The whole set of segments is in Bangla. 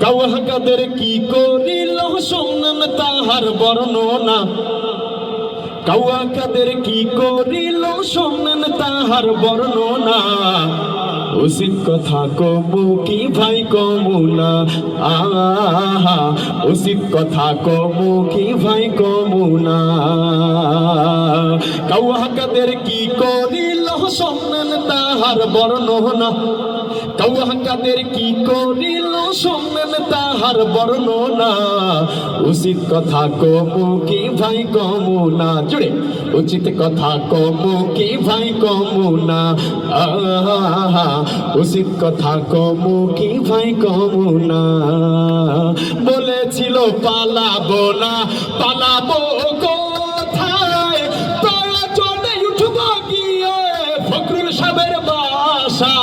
কাওয়াহাকাদের কি করিল শোনেন তাহার বর্ণনা? কাওয়াকাদের কি করিল শোনেন তাহার বর্ণনা? উচিত কথা কমু কি ভাই কমু না? আহা, উচিত কথা কমু কি ভাই কমু না? কাওয়াকাদের কি করিল শোনেন তাহার বর্ণনা? কি করিল তাহার বর্ণনা? উচিত কথা কমু কি ভাই কমু না? জুড়ে, উচিত কথা কমু কি ভাই কমু না? উচিত কথা কমু কি ভাই কমু না? বলেছিল, পালাবো না, পালাবো কোথায়? প্রয়োজনে উঠব গিয়ে ফখরুল সাহেবের বাসা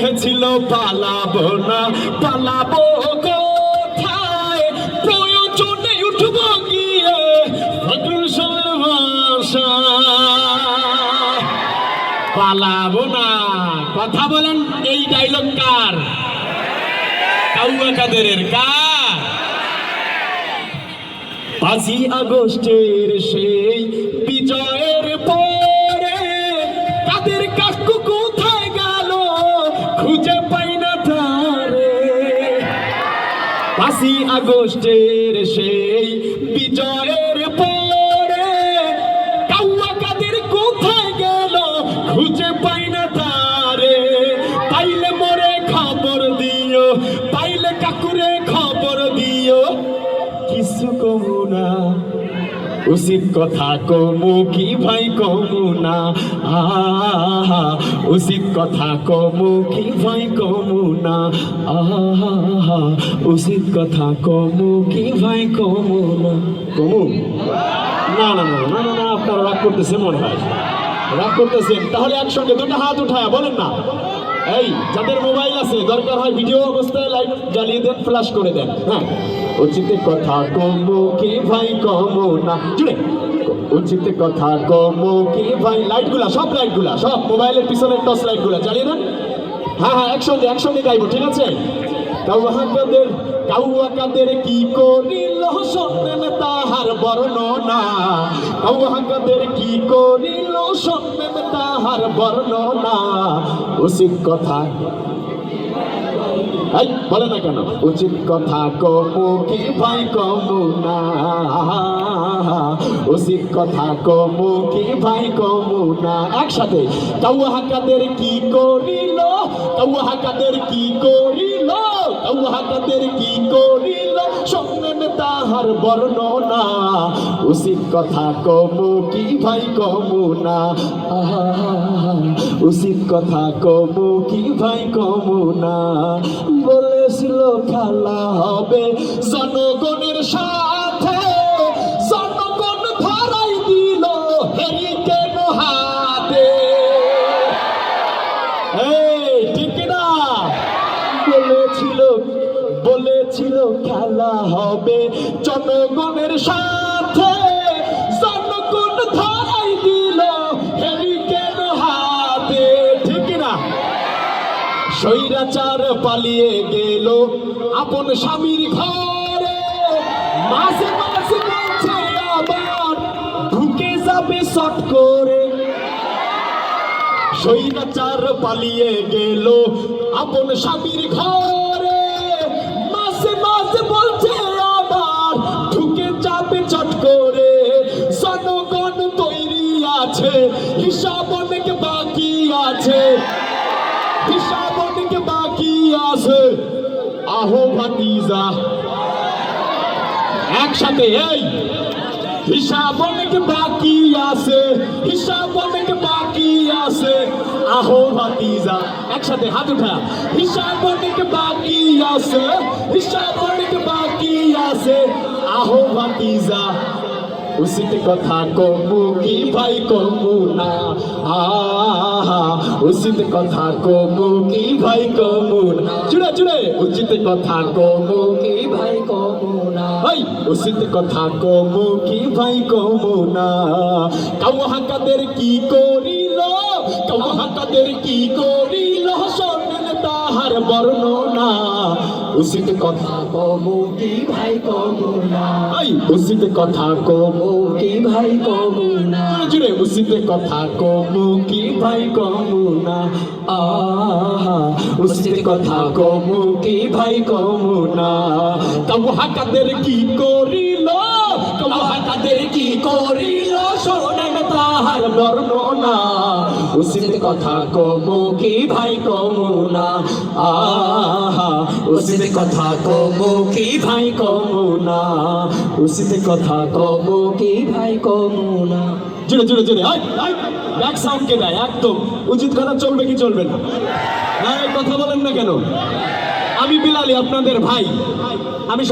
বলেছিল পালাবো না, পালাবো কোথায়? প্রয়োজনে উঠব কথা বলেন, এই ডায়লগ কার? কাদেরের কার? পাঁচই আগস্টের সেই বিজয়ের পরে পাঁচই আগস্টের সেই বিজয়ের উচিত কথা কমু কি ভাই কমু না? আহা, উচিত কথা কমু কি ভাই কমু না? আহা, উচিত কথা কমু কি ভাই কমু না? কমু? না না না না না আপনারা রাগ করতেছেন মনে হয়। রাগ করতেছেন। তাহলে একসঙ্গে দুটো হাত উঠায় বলেন না। এই, যাদের মোবাইল আছে, দরকার হয় ভিডিও অবস্থায় লাইট জ্বালিয়ে দেন ফ্ল্যাশ করে দেন হ্যাঁ? উচিত কথা কমো কি ভাই, কমো না। জুড়ে। উচিত কথা কমো কি ভাই লাইটগুলা সব লাইটগুলা সব মোবাইলের পিছনে টর্চ লাইটগুলা জ্বালিয়ে দেন। হ্যাঁ হ্যাঁ একসঙ্গে একসঙ্গে গাইবো, ঠিক আছে? তাও কাদের কাউয়া কাদের কি করিল শোনেন তাহার বর্ণনা? কাউয়া কাদের কি করিল শোনেন তাহার বর্ণনা? উচিত কথা। বলে না কেন? উচিত কথা কমু কি ভাই কমু না? উচিত কথা কমু কি ভাই কমু না? একসাথে। কাউয়া কাদের কি করিল? কাউয়া কাদের কি করিল কাদের কি করিল? শোনেন তাহার বর্ণনা। উচিত কথা কমু কি ভাই কমু না? উচিত কথা কমু কি ভাই কমু না? বলেছিল, খেলা হবে জনগণের সাথে খেলা হবে। জনগণের সাথে জনগণ ধরাই দিল হাতে। ঠিক না স্বৈরাচার পালিয়ে গেল আপন স্বামীর ঘরে। মাঝে মাঝে বলছে, আবার ঢুকে যাবে শট করে। স্বৈরাচার পালিয়ে গেল আপন স্বামীর ঘরে। আছে। হিসাব অনেক বাকি আছে। হিসাব অনেক বাকি আছে। আহো ভাতিজা। একসাথে, এই। হিসাব অনেক বাকি আছে। হিসাব অনেক বাকি আছে। আহো ভাতিজা। একসাথে, হাত উঠা। হিসাব অনেক বাকি আছে। হিসাব অনেক বাকি আছে। আহো ভাতিজা। উচিত কথা কমু কি ভাই কমু না আহা উচিত কথা কমু কি ভাই কমু না চুড়ে চুড়ে উচিত কথা কমু কি ভাই কমু না এই উচিত কথা কমু কি ভাই কমু না কাউহা কাদের কি করিল কাউহা কাদের কি করিল শোনেন তাহার বর্ণ উচিত কথা কমু কি ভাই কমু না? উচিত কথা কমু কি ভাই কমু না? জুড়ে উচিত কথা কমু কি ভাই কমু না? আহা উচিত কথা কমু কি ভাই কমু না? তবু হাকাদের কি করিল? তবু হাকাদের কি করিল? শোনেন তাহার বর্ণনা। উচিত কথা কমু কি ভাই কমু না? আহা, উচিত কথা কমু কি ভাই কমু না? উচিত কথা কমু কি ভাই কমু না? জোরে জোরে জোরে ব্যাক সাউন্ড কে দেয়, একদম। উচিত কথা চলবে কি চলবে না? হ্যাঁ কথা বলেন না কেন? আমি বিলালি, আপনাদের ভাই। আমি